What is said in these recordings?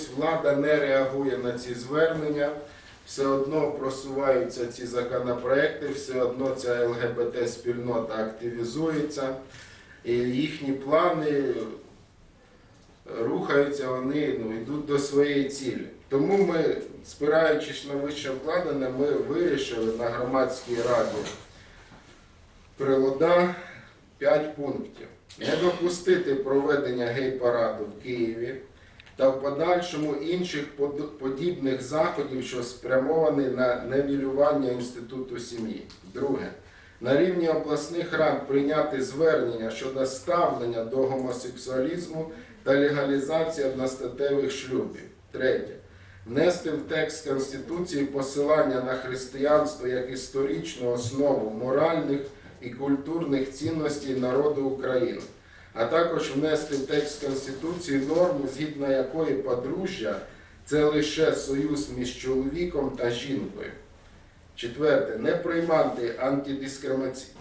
чомусь влада не реагує на ці звернення, все одно просуваються ці законопроекти, все одно ця ЛГБТ-спільнота активізується, і їхні плани рухаються, вони ну, йдуть до своєї цілі. Тому ми, спираючись на вище вкладене, ми вирішили на громадській раді Прилода 5 пунктів. Не допустити проведення гей-параду в Києві та в подальшому інших подібних заходів, що спрямовані на невілювання інституту сім'ї. Друге. На рівні обласних рад прийняти звернення щодо ставлення до гомосексуалізму та легалізації одностатевих шлюбів. Третє. Внести в текст Конституції посилання на християнство як історичну основу моральних і культурних цінностей народу України, а також внести в текст Конституції норму, згідно якої подружжя це лише союз між чоловіком та жінкою. Четверте, не приймати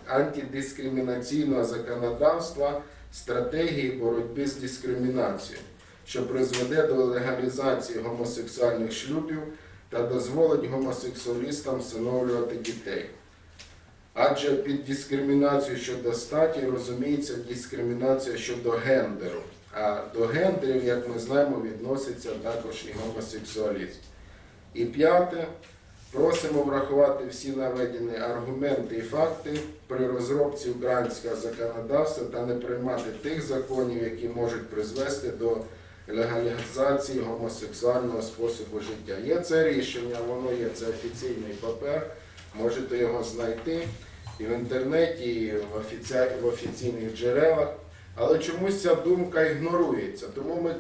антидискримінаційного законодавства стратегії боротьби з дискримінацією, що призведе до легалізації гомосексуальних шлюбів та дозволить гомосексуалістам всиновлювати дітей. Адже під дискримінацію щодо статі розуміється дискримінація щодо гендеру. А до гендерів, як ми знаємо, відноситься також і гомосексуалізм. І п'яте, просимо врахувати всі наведені аргументи і факти при розробці українського законодавства та не приймати тих законів, які можуть призвести до легалізації гомосексуального способу життя. Є це рішення, воно є це офіційний папер, можете його знайти і в інтернеті, і в, офіці... в офіційних джерелах. Але чомусь ця думка ігнорується. Тому ми